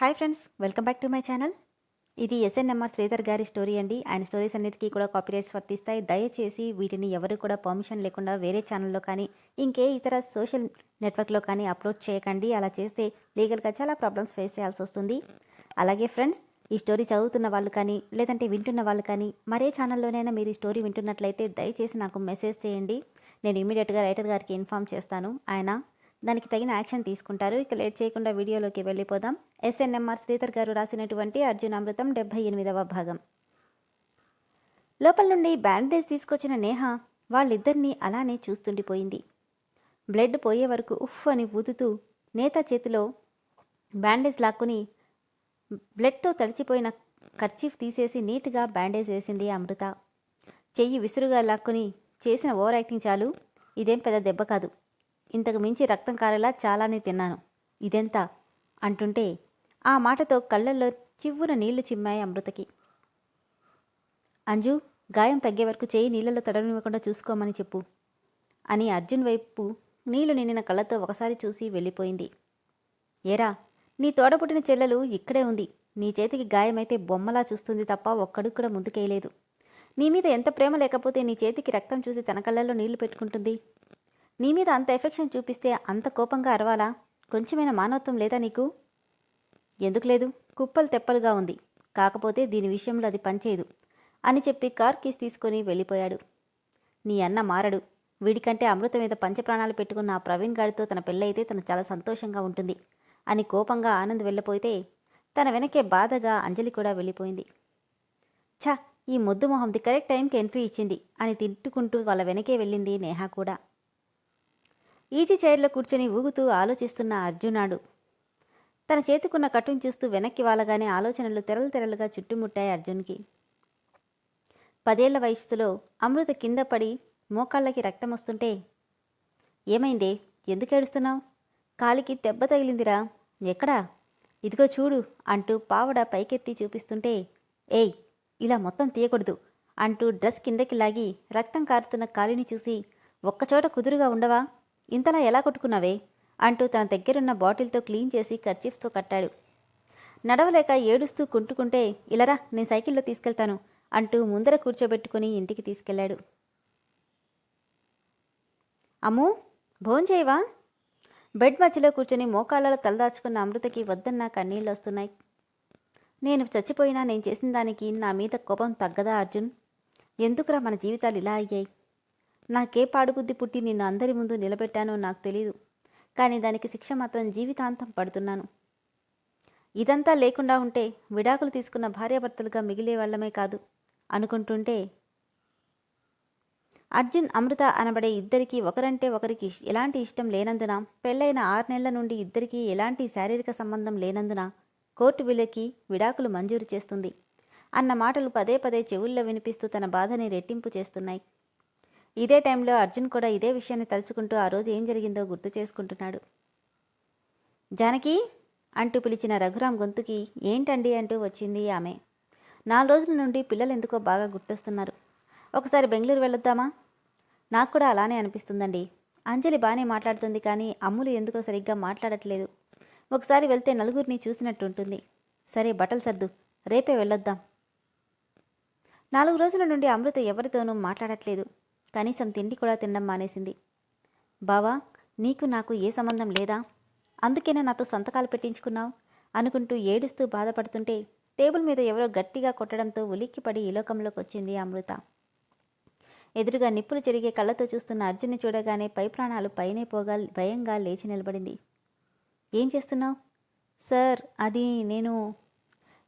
Hi friends welcome back to my channel. ఇది SNMR Sridhar గారి story అండి. ఆయన స్టోరీస్ అన్నిటికీ కూడా కాపీరైట్స్ వర్తిస్తాయి. దయచేసి వీటిని ఎవరు కూడా పర్మిషన్ లేకుండా వేరే ఛానల్లో కానీ ఇంకే ఇతర సోషల్ నెట్వర్క్లో కానీ అప్లోడ్ చేయకండి. అలా చేస్తే లీగల్గా చాలా ప్రాబ్లమ్స్ ఫేస్ చేయాల్సి వస్తుంది. అలాగే ఫ్రెండ్స్ ఈ స్టోరీ చదువుతున్న వాళ్ళు కానీ లేదంటే వింటున్న వాళ్ళు కానీ మరే ఛానల్లోనైనా మీరు ఈ స్టోరీ వింటున్నట్లయితే దయచేసి నాకు మెసేజ్ చేయండి. నేను ఇమీడియట్గా రైటర్ గారికి ఇన్ఫామ్ చేస్తాను. ఆయన దానికి తగిన యాక్షన్ తీసుకుంటారు. ఇక లేట్ చేయకుండా వీడియోలోకి వెళ్ళిపోదాం. ఎస్ఎన్ఎంఆర్ శ్రీధర్ గారు రాసినటువంటి అర్జునామృతం డెబ్బై ఎనిమిదవ భాగం. లోపల నుండి బ్యాండేజ్ తీసుకొచ్చిన నేహ వాళ్ళిద్దరినీ అలానే చూస్తుండిపోయింది. బ్లడ్ పోయే వరకు ఉఫ్ అని ఊదుతూ నేత చేతిలో బ్యాండేజ్ లాక్కుని బ్లడ్తో తడిచిపోయిన కర్చీఫ్ తీసేసి నీట్గా బ్యాండేజ్ వేసింది అమృత. చెయ్యి విసురుగా లాక్కుని చేసిన ఓవర్ యాక్టింగ్ చాలు. ఇదేం పెద్ద దెబ్బ కాదు. ఇంతకు మించి రక్తం కారేలా చాలానే తిన్నాను. ఇదెంత? అంటుంటే ఆ మాటతో కళ్ళల్లో చివ్వున నీళ్ళు చిమ్మాయి అమృతకి. అంజు గాయం తగ్గే వరకు చేయి నీళ్ళలో తడవనివ్వకుండా చూసుకోమని చెప్పు అని అర్జున్ వైపు నీళ్ళు నిండిన కళ్ళతో ఒకసారి చూసి వెళ్ళిపోయింది. ఏరా నీ తోడపుట్టిన చెల్లెలు ఇక్కడే ఉంది. నీ చేతికి గాయమైతే బొమ్మలా చూస్తుంది తప్ప ఒక్కడు కూడా ముందుకేయలేదు. నీ మీద ఎంత ప్రేమ లేకపోతే నీ చేతికి రక్తం చూసి తన కళ్ళల్లో నీళ్ళు పెట్టుకుంటుంది? నీ మీద అంత ఎఫెక్షన్ చూపిస్తే అంత కోపంగా అరవాలా? కొంచెమైనా మానవత్వం లేదా నీకు? ఎందుకు లేదు? కుప్పలు తెప్పలుగా ఉంది. కాకపోతే దీని విషయంలో అది పనిచేయదు అని చెప్పి కార్ కీస్ తీసుకొని వెళ్ళిపోయాడు. నీ అన్న మారడు. వీడికంటే అమృత మీద పంచప్రాణాలు పెట్టుకున్న ఆ ప్రవీణ్ గాడితో తన పెళ్ళైతే తను చాలా సంతోషంగా ఉంటుంది అని కోపంగా ఆనంద్ వెళ్ళిపోతే తన వెనకే బాధగా అంజలి కూడా వెళ్ళిపోయింది. ఛ! ఈ ముద్దు మొహంది కరెక్ట్ టైంకి ఎంట్రీ ఇచ్చింది అని తిట్టుకుంటూ వాళ్ళ వెనకే వెళ్ళింది నేహా కూడా. ఈజీ చైర్లో కూర్చొని ఊగుతూ ఆలోచిస్తున్న అర్జునాడు. తన చేతికున్న కట్టును చూస్తూ వెనక్కి వాలగానే ఆలోచనలు తెరలు తెరలుగా చుట్టుముట్టాయి అర్జున్కి. పదేళ్ళ వయసులో అమృత కింద పడి మోకాళ్ళకి రక్తం వస్తుంటే ఏమైందే? ఎందుకు ఏడుస్తున్నావు? కాలికి దెబ్బ తగిలిందిరా. ఎక్కడా? ఇదిగో చూడు అంటూ పావడ పైకెత్తి చూపిస్తుంటే ఏయ్ ఇలా మొత్తం తీయకూడదు అంటూ డ్రెస్ కిందకి లాగి రక్తం కారుతున్న కాలిని చూసి ఒక్కచోట కుదురుగా ఉండవా? ఇంతలా ఎలా కొట్టుకున్నావే? అంటూ తన దగ్గరున్న బాటిల్తో క్లీన్ చేసి కర్చీఫ్తో కట్టాడు. నడవలేక ఏడుస్తూ కుంటుకుంటే ఇలరా నేను సైకిల్లో తీసుకెళ్తాను అంటూ ముందర కూర్చోబెట్టుకుని ఇంటికి తీసుకెళ్ళాడు అమ్ము భోంచేయవా బెడ్ మధ్యలో కూర్చొని మోకాళ్ళలో తలదాచుకున్న అమృతకి వద్దన్న కన్నీళ్ళు వస్తున్నాయి. నేను చచ్చిపోయినా నేను చేసిన దానికి నా మీద కోపం తగ్గదా అర్జున్? ఎందుకురా మన జీవితాలు ఇలా అయ్యాయి? నాకే పాడుబుద్ధి పుట్టి నిన్ను అందరి ముందు నిలబెట్టానో నాకు తెలియదు కానీ దానికి శిక్ష మాత్రం జీవితాంతం పడుతున్నాను. ఇదంతా లేకుండా ఉంటే విడాకులు తీసుకున్న భార్యాభర్తలుగా మిగిలే వాళ్ళమే కాదు అనుకుంటుంటే అర్జున్ అమృత అనబడే ఇద్దరికీ ఒకరంటే ఒకరికి ఎలాంటి ఇష్టం లేనందున పెళ్ళైన ఆరు నెలల నుండి ఇద్దరికీ ఎలాంటి శారీరక సంబంధం లేనందున కోర్టు విలకి విడాకులు మంజూరు చేస్తుంది. అన్న మాటలు పదే పదే చెవుల్లో వినిపిస్తూ తన బాధని రెట్టింపు చేస్తున్నాయి. ఇదే టైంలో అర్జున్ కూడా ఇదే విషయాన్ని తలుచుకుంటూ ఆ రోజు ఏం జరిగిందో గుర్తు చేసుకుంటున్నాడు. జానకి అంటూ పిలిచిన రఘురాం గొంతుకి ఏంటండి అంటూ వచ్చింది ఆమె. నాలుగు రోజుల నుండి పిల్లలు ఎందుకో బాగా గుర్తొస్తున్నారు. ఒకసారి బెంగళూరు వెళ్ళొద్దామా నాకు కూడా అలానే అనిపిస్తుందండి. అంజలి బాగానే మాట్లాడుతుంది కానీ అమ్ములు ఎందుకో సరిగ్గా మాట్లాడట్లేదు. ఒకసారి వెళ్తే నలుగురిని చూసినట్టు ఉంటుంది. సరే బట్టలు సర్దు. రేపే వెళ్ళొద్దాం. నాలుగు రోజుల నుండి అమృత ఎవరితోనూ మాట్లాడట్లేదు. కనీసం తిండి కూడా తినడం మానేసింది. బావా నీకు నాకు ఏ సంబంధం లేదా? అందుకేనా నాతో సంతకాలు పెట్టించుకున్నావు? అనుకుంటూ ఏడుస్తూ బాధపడుతుంటే టేబుల్ మీద ఎవరో గట్టిగా కొట్టడంతో ఉలిక్కిపడి ఈ లోకంలోకి వచ్చింది అమృత. ఎదురుగా నిప్పులు చెరిగే కళ్ళతో చూస్తున్న అర్జున్ని చూడగానే పై ప్రాణాలు పైనే పోగా భయంగా లేచి నిలబడింది. ఏం చేస్తున్నావు? సార్ అది నేను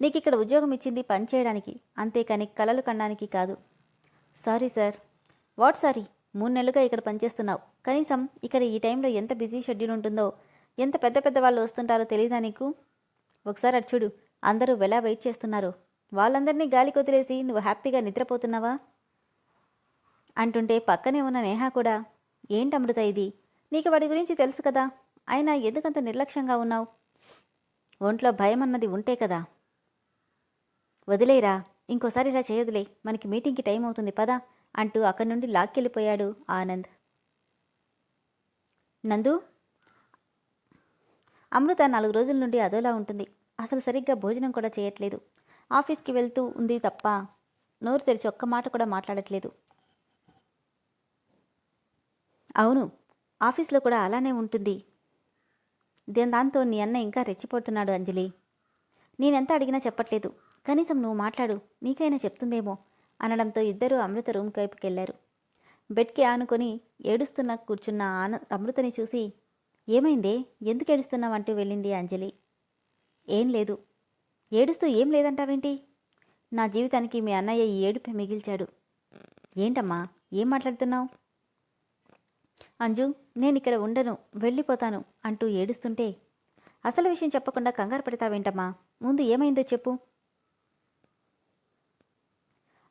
నీకు ఇక్కడ ఉద్యోగం ఇచ్చింది పని చేయడానికి అంతేకాని కలలు కనడానికి కాదు. Sorry sir what sorry? మూడు నెలలుగా ఇక్కడ పనిచేస్తున్నావు. కనీసం ఇక్కడ ఈ టైంలో ఎంత బిజీ షెడ్యూల్ ఉంటుందో ఎంత పెద్ద పెద్ద వాళ్ళు వస్తుంటారో తెలియదా నీకు? ఒకసారి అర్చుడు చూడు. అందరూ ఎలా వెయిట్ చేస్తున్నారు? వాళ్ళందరినీ గాలి కొదిలేసి నువ్వు హ్యాపీగా నిద్రపోతున్నావా? అంటుంటే పక్కనే ఉన్న నేహ కూడా ఏంటి అమృత ఇది? నీకు వాడి గురించి తెలుసు కదా. అయినా ఎందుకంత నిర్లక్ష్యంగా ఉన్నావు? ఒంట్లో భయం అన్నది ఉంటే కదా. వదిలేరా? ఇంకోసారి ఇలా చేయదులే మనకి మీటింగ్కి టైం అవుతుంది. పదా. అంటూ అక్కడి నుండి లాక్కెళ్ళిపోయాడు ఆనంద్. నందు అమృత నాలుగు రోజుల నుండి అదోలా ఉంటుంది. అసలు సరిగ్గా భోజనం కూడా చేయట్లేదు. ఆఫీస్కి వెళ్తూ ఉంది తప్ప నోరు తెరిచి ఒక్క మాట కూడా మాట్లాడట్లేదు. అవును ఆఫీస్లో కూడా అలానే ఉంటుంది. దీని దాంతో నీ అన్న ఇంకా రెచ్చిపోతున్నాడు అంజలి. నేనెంత అడిగినా చెప్పట్లేదు. కనీసం నువ్వు మాట్లాడు నీకైనా చెప్తుందేమో. అనడంతో ఇద్దరూ అమృత రూమ్ వైపుకి వెళ్ళారు బెడ్కి ఆనుకొని ఏడుస్తున్న కూర్చున్న ఆన అమృతని చూసి ఏమైందే? ఎందుకు ఏడుస్తున్నావంటూ వెళ్ళింది అంజలి. ఏం లేదు. ఏడుస్తూ ఏం లేదంటావేంటి? నా జీవితానికి మీ అన్నయ్య ఈ ఏడుపై మిగిల్చాడు. ఏంటమ్మా? ఏం మాట్లాడుతున్నావు? అంజు నేను ఇక్కడ ఉండను వెళ్ళిపోతాను అంటూ ఏడుస్తుంటే అసలు విషయం చెప్పకుండా కంగారు పెడతావేంటమ్మా? ముందు ఏమైందో చెప్పు.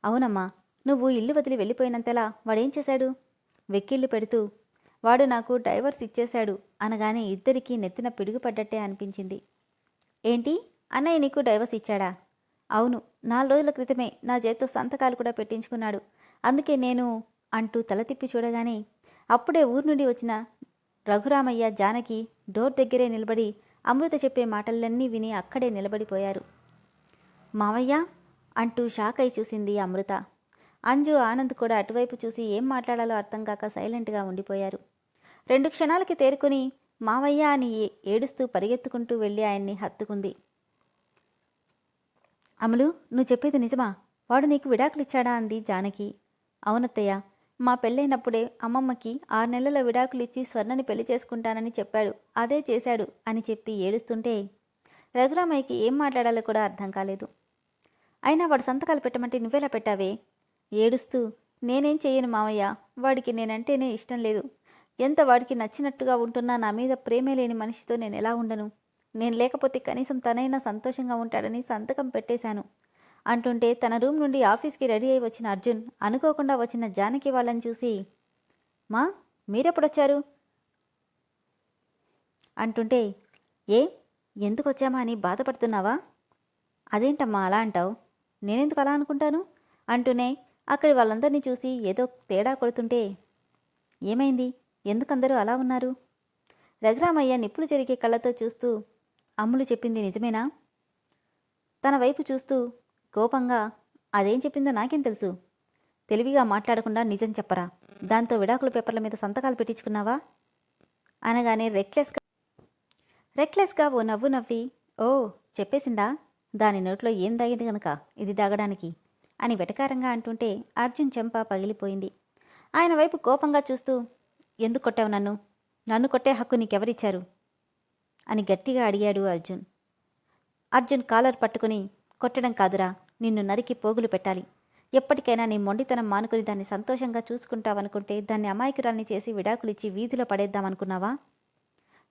అవునమ్మా నువ్వు ఇల్లు వదిలి వెళ్ళిపోయినంతలా వాడేం చేశాడు? వెక్కిళ్ళు పెడుతూ వాడు నాకు డైవర్స్ ఇచ్చేశాడు అనగానే ఇద్దరికీ నెత్తిన పిడుగుపడ్డట్టే అనిపించింది. ఏంటి? అన్నయ్య నీకు డైవర్స్ ఇచ్చాడా? అవును నాలుగు రోజుల క్రితమే నా చేతితో సంతకాలు కూడా పెట్టించుకున్నాడు. అందుకే నేను అంటూ తల తిప్పి చూడగానే అప్పుడే ఊరు నుండి వచ్చిన రఘురామయ్య జానకి డోర్ దగ్గరే నిలబడి అమృత చెప్పే మాటలన్నీ విని అక్కడే నిలబడిపోయారు. మావయ్య అంటూ షాక్ అయి చూసింది అమృత. అంజు ఆనంద్ కూడా అటువైపు చూసి ఏం మాట్లాడాలో అర్థం కాక సైలెంట్గా ఉండిపోయారు. రెండు క్షణాలకి తేరుకొని మావయ్య అని ఏడుస్తూ పరిగెత్తుకుంటూ వెళ్ళి ఆయన్ని హత్తుకుంది. అమలు నువ్వు చెప్పేది నిజమా? వాడు నీకు విడాకులు ఇచ్చాడా అంది జానకి. అవునత్తయ్య మా పెళ్ళైనప్పుడే అమ్మమ్మకి ఆరు నెలల విడాకులు ఇచ్చి స్వర్ణని పెళ్ళి చేసుకుంటానని చెప్పాడు. అదే చేశాడు అని చెప్పి ఏడుస్తుంటే రఘురామయ్యకి ఏం మాట్లాడాలో కూడా అర్థం కాలేదు. అయినా వాడు సంతకాలు పెట్టమంటే నువ్వెలా పెట్టావే? ఏడుస్తూ నేనేం చేయను మావయ్య వాడికి నేనంటేనే ఇష్టం లేదు. ఎంత వాడికి నచ్చినట్టుగా ఉంటున్నా నా మీద ప్రేమే లేని మనిషితో నేను ఎలా ఉండను? నేను లేకపోతే కనీసం తనైనా సంతోషంగా ఉంటాడని సంతకం పెట్టేశాను. అంటుంటే తన రూమ్ నుండి ఆఫీస్కి రెడీ అయి వచ్చిన అర్జున్ అనుకోకుండా వచ్చిన జానకి వాళ్ళని చూసి మా మీరెప్పుడొచ్చారు? అంటుంటే ఏ ఎందుకు వచ్చామా అని బాధపడుతున్నావా? అదేంటమ్మా అలా అంటావు? నేనెందుకు అలా అనుకుంటాను? అంటూనే అక్కడి వాళ్ళందరినీ చూసి ఏదో తేడా కొడుతుంటే ఏమైంది? ఎందుకందరూ అలా ఉన్నారు? రఘురామయ్య నిప్పులు జరిగే కళ్ళతో చూస్తూ అమ్ములు చెప్పింది నిజమేనా? తన వైపు చూస్తూ కోపంగా అదేం చెప్పిందో నాకేం తెలుసు. తెలివిగా మాట్లాడకుండా నిజం చెప్పరా? దాంతో విడాకుల పేపర్ల మీద సంతకాలు పెట్టించుకున్నావా? అనగానే రెక్లెస్గా రెక్లెస్గా ఓ నవ్వు నవ్వి ఓ చెప్పేసిందా? దాని నోట్లో ఏం దాగింది గనక? ఇది దాగడానికి? అని వెటకారంగా అంటుంటే అర్జున్ చెంప పగిలిపోయింది. ఆయన వైపు కోపంగా చూస్తూ ఎందుకు కొట్టావు నన్ను? నన్ను కొట్టే హక్కు నీకెవరిచ్చారు? అని గట్టిగా అడిగాడు అర్జున్. అర్జున్ కాలర్ పట్టుకుని కొట్టడం కాదురా నిన్ను నరికి పోగులు పెట్టాలి. ఎప్పటికైనా నీ మొండితనం మానుకుని దాన్ని సంతోషంగా చూసుకుంటావనుకుంటే దాన్ని అమాయకురాల్ని చేసి విడాకులిచ్చి వీధిలో పడేద్దామనుకున్నావా?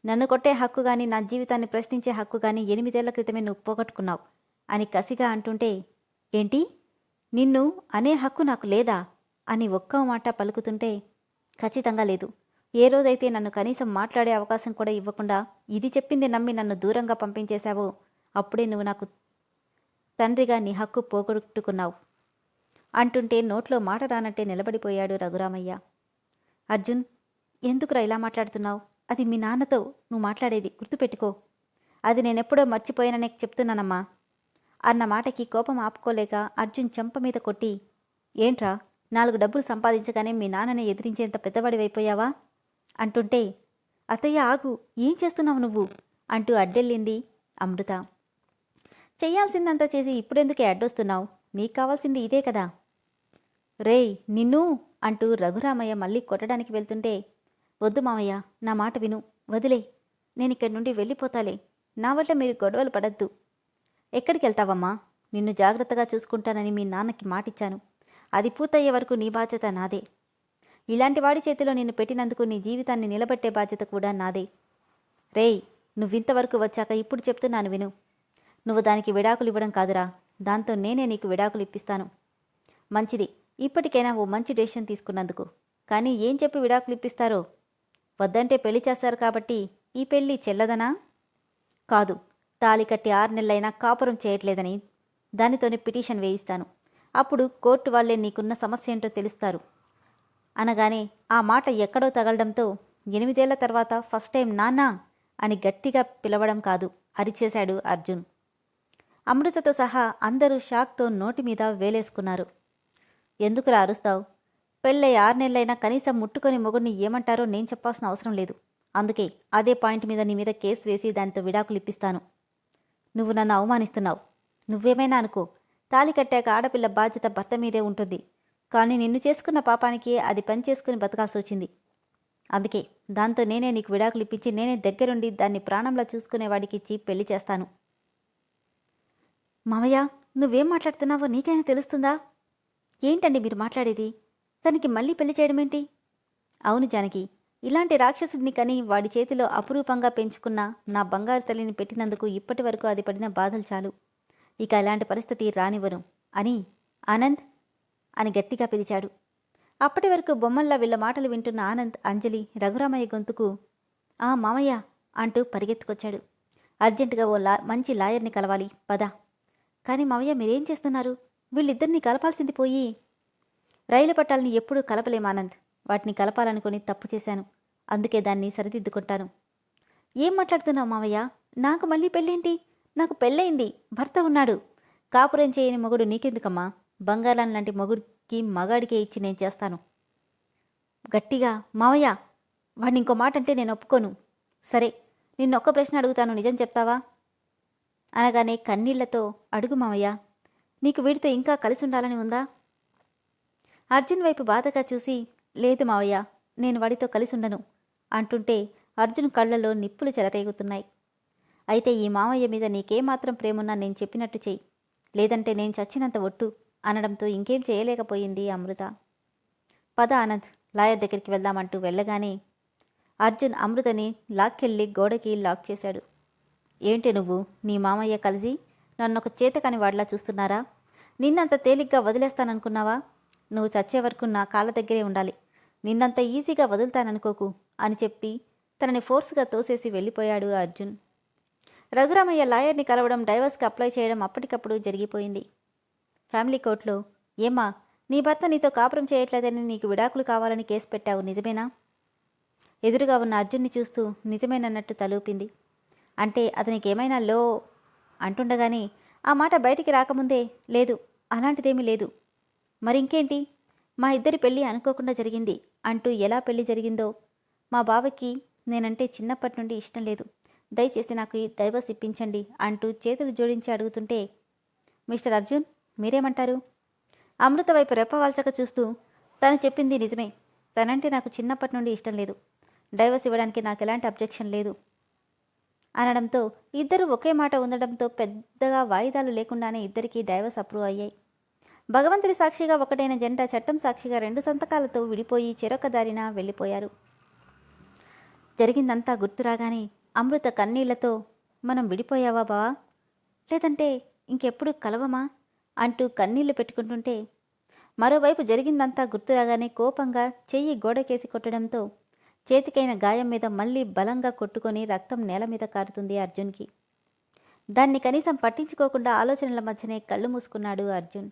నన్ను కొట్టే హక్కు కానీ నా జీవితాన్ని ప్రశ్నించే హక్కు కానీ ఎనిమిదేళ్ళ క్రితమే నువ్వు పోగొట్టుకున్నావు. అని కసిగా అంటుంటే ఏంటి? నిన్ను అనే హక్కు నాకు లేదా? అని ఒక్క మాట పలుకుతుంటే ఖచ్చితంగా లేదు. ఏ రోజైతే నన్ను కనీసం మాట్లాడే అవకాశం కూడా ఇవ్వకుండా ఇది చెప్పింది నమ్మి నన్ను దూరంగా పంపించేశావో అప్పుడే నువ్వు నాకు తండ్రిగా నీ హక్కు పోగొట్టుకున్నావు. అంటుంటే నోట్లో మాట రానట్టే నిలబడిపోయాడు రఘురామయ్య. అర్జున్ ఎందుకురా ఇలా మాట్లాడుతున్నావు? అది మీ నాన్నతో నువ్వు మాట్లాడేది గుర్తుపెట్టుకో. అది నేనెప్పుడో మర్చిపోయాననే చెప్తున్నానమ్మా. అన్న మాటకి కోపం ఆపుకోలేక అర్జున్ చెంప మీద కొట్టి ఏంట్రా నాలుగు డబ్బులు సంపాదించగానే మీ నాన్నని ఎదిరించేంత పెద్దవాడివైపోయావా? అంటుంటే అత్తయ్య ఆగు ఏం చేస్తున్నావు నువ్వు? అంటూ అడ్డెళ్ళింది అమృత. చేయాల్సిందంతా చేసి ఇప్పుడెందుకే అడ్డొస్తున్నావు? నీకు కావాల్సింది ఇదే కదా. రేయ్ నిన్ను? అంటూ రఘురామయ్య మళ్ళీ కొట్టడానికి వెళ్తుంటే వద్దు మామయ్య నా మాట విను. వదిలే. నేను ఇక్కడి నుండి వెళ్ళిపోతాలే. నా వల్ల మీరు గొడవలు పడద్దు. ఎక్కడికి వెళ్తావమ్మా? నిన్ను జాగ్రత్తగా చూసుకుంటానని మీ నాన్నకి మాటిచ్చాను. అది పూర్తయ్యే వరకు నీ బాధ్యత నాదే. ఇలాంటి వాడి చేతిలో నిన్ను పెట్టినందుకు నీ జీవితాన్ని నిలబెట్టే బాధ్యత కూడా నాదే. రేయ్ నువ్వింతవరకు వచ్చాక ఇప్పుడు చెప్తున్నాను విను. నువ్వు దానికి విడాకులు ఇవ్వడం కాదురా. దాంతో నేనే నీకు విడాకులు ఇప్పిస్తాను. మంచిది. ఇప్పటికైనా ఓ మంచి డెసిషన్ తీసుకున్నందుకు. కానీ ఏం చెప్పి విడాకులు ఇప్పిస్తారో? వద్దంటే పెళ్ళి చేస్తారు కాబట్టి ఈ పెళ్ళి చెల్లదనా? కాదు. తాళి కట్టి ఆరు నెలలైనా కాపురం చేయట్లేదని దానితోనే పిటిషన్ వేయిస్తాను. అప్పుడు కోర్టు వాళ్ళే నీకున్న సమస్య ఏంటో తెలుస్తారు. అనగానే ఆ మాట ఎక్కడో తగలడంతో ఎనిమిదేళ్ళ తర్వాత ఫస్ట్ టైం నాన్నా అని గట్టిగా పిలవడం కాదు అరిచేశాడు అర్జున్. అమృతతో సహా అందరూ షాక్తో నోటి మీద వేలేసుకున్నారు. ఎందుకులా అరుస్తావు? పెళ్ళై ఆరు నెలలైనా కనీసం ముట్టుకొని మొగుడిని ఏమంటారో నేను చెప్పాల్సిన అవసరం లేదు. అందుకే అదే పాయింట్ మీద నీ మీద కేసు వేసి దానితో విడాకులు ఇప్పిస్తాను. నువ్వు నన్ను అవమానిస్తున్నావు. నువ్వేమైనా అనుకో. తాలి కట్టాక ఆడపిల్ల బాధ్యత భర్త మీదే ఉంటుంది. కానీ నిన్ను చేసుకున్న పాపానికి అది పని చేసుకుని బతకాల్సి వచ్చింది. అందుకే దాంతో నేనే నీకు విడాకులు ఇప్పించి నేనే దగ్గరుండి దాన్ని ప్రాణంలా చూసుకునేవాడికి ఇచ్చి పెళ్ళి చేస్తాను. మామయ్య నువ్వేం మాట్లాడుతున్నావో నీకైనా తెలుస్తుందా? ఏంటండి మీరు మాట్లాడేది? తనకి మళ్ళీ పెళ్ళి చేయడమేంటి? అవును జానకి ఇలాంటి రాక్షసుడిని కని వాడి చేతిలో అపురూపంగా పెంచుకున్న నా బంగారు తల్లిని పెట్టినందుకు ఇప్పటి వరకు అది పడిన బాధలు చాలు. ఇక ఇలాంటి పరిస్థితి రానివ్వను అని ఆనంద్ అని గట్టిగా పిలిచాడు. అప్పటి వరకు బొమ్మల్లా వీళ్ళ మాటలు వింటున్న ఆనంద్ అంజలి రఘురామయ్య గొంతుకు ఆ మామయ్య అంటూ పరిగెత్తుకొచ్చాడు. అర్జెంటుగా ఓ లా మంచి లాయర్ని కలవాలి పద. కానీ మామయ్య మీరేం చేస్తున్నారు? వీళ్ళిద్దరినీ కలపాల్సింది పోయి రైలు పట్టాలని ఎప్పుడూ కలపలేం ఆనంద్. వాటిని కలపాలనుకుని తప్పు చేశాను. అందుకే దాన్ని సరిదిద్దుకుంటాను. ఏం మాట్లాడుతున్నావు మావయ్య? నాకు మళ్ళీ పెళ్ళేంటి? నాకు పెళ్ళయింది. భర్త ఉన్నాడు. కాపురం చేయని మొగుడు నీకెందుకమ్మా? బంగారం లాంటి మొగుడికి మగాడికే ఇచ్చి నేను చేస్తాను. గట్టిగా మావయ్య వాడిని ఇంకో మాట అంటే నేను ఒప్పుకోను. సరే నిన్ను ఒక్క ప్రశ్న అడుగుతాను. నిజం చెప్తావా? అనగానే కన్నీళ్ళతో అడుగు మావయ్య. నీకు వీడితో ఇంకా కలిసి ఉండాలని ఉందా? అర్జున్ వైపు బాధగా చూసి లేదు మావయ్య నేను వాడితో కలిసి ఉండను అంటుంటే అర్జున్ కళ్ళలో నిప్పులు చెలరేగుతున్నాయి. అయితే ఈ మామయ్య మీద నీకేమాత్రం ప్రేమున్నా నేను చెప్పినట్టు చెయ్యి. లేదంటే నేను చచ్చినంత ఒట్టు అనడంతో ఇంకేం చేయలేకపోయింది అమృత. పద ఆనంద్ లాయర్ దగ్గరికి వెళ్దామంటూ వెళ్ళగానే అర్జున్ అమృతని లాక్కెళ్ళి గోడకి లాక్ చేశాడు. ఏంటి నువ్వు నీ మామయ్య కలిసి నన్నొక చేతకాని వాడిలా చూస్తున్నారా? నిన్నంత తేలిగ్గా వదిలేస్తాననుకున్నావా? నువ్వు చచ్చే వరకు నా కాళ్ళ దగ్గరే ఉండాలి. నిన్నంత ఈజీగా వదులుతాననుకోకు అని చెప్పి తనని ఫోర్స్గా తోసేసి వెళ్ళిపోయాడు అర్జున్. రఘురామయ్య లాయర్ని కలవడం డైవర్స్కి అప్లై చేయడం అప్పటికప్పుడు జరిగిపోయింది. ఫ్యామిలీ కోర్టులో ఏమ్మా నీ భర్త నీతో కాపురం చేయట్లేదని నీకు విడాకులు కావాలని కేసు పెట్టావు నిజమేనా? ఎదురుగా ఉన్న అర్జున్ని చూస్తూ నిజమేనన్నట్టు తలూపింది. అంటే అతనికి ఏమైనా లో అంటుండగానే ఆ మాట బయటికి రాకముందే లేదు అలాంటిదేమీ లేదు. మరింకేంటి? మా ఇద్దరి పెళ్ళి అనుకోకుండా జరిగింది. అంటూ ఎలా పెళ్ళి జరిగిందో? మా బావకి నేనంటే చిన్నప్పటి నుండి ఇష్టం లేదు. దయచేసి నాకు ఈ డైవర్స్ ఇప్పించండి అంటూ చేతులు జోడించి అడుగుతుంటే మిస్టర్ అర్జున్ మీరేమంటారు? అమృత వైపు రెప్పవాల్చక చూస్తూ తను చెప్పింది నిజమే. తనంటే నాకు చిన్నప్పటి నుండి ఇష్టం లేదు. డైవర్స్ ఇవ్వడానికి నాకు ఎలాంటి అబ్జెక్షన్ లేదు. అనడంతో ఇద్దరు ఒకే మాట ఉండడంతో పెద్దగా వాయిదాలు లేకుండానే ఇద్దరికీ డైవర్స్ అప్రూవ్ అయ్యాయి. భగవంతుడి సాక్షిగా ఒకటైన జంట చట్టం సాక్షిగా రెండు సంతకాలతో విడిపోయి చెరొక దారిన వెళ్ళిపోయారు. జరిగిందంతా గుర్తురాగానే అమృత కన్నీళ్ళతో మనం విడిపోయావా బావా? లేదంటే ఇంకెప్పుడు కలవమా? అంటూ కన్నీళ్ళు పెట్టుకుంటుంటే మరోవైపు జరిగిందంతా గుర్తురాగానే కోపంగా చెయ్యి గోడకేసి కొట్టడంతో చేతికైన గాయం మీద మళ్ళీ బలంగా కొట్టుకొని రక్తం నేల మీద కారుతుంది అర్జున్కి. దాన్ని కనీసం పట్టించుకోకుండా ఆలోచనల మధ్యనే కళ్ళు మూసుకున్నాడు అర్జున్.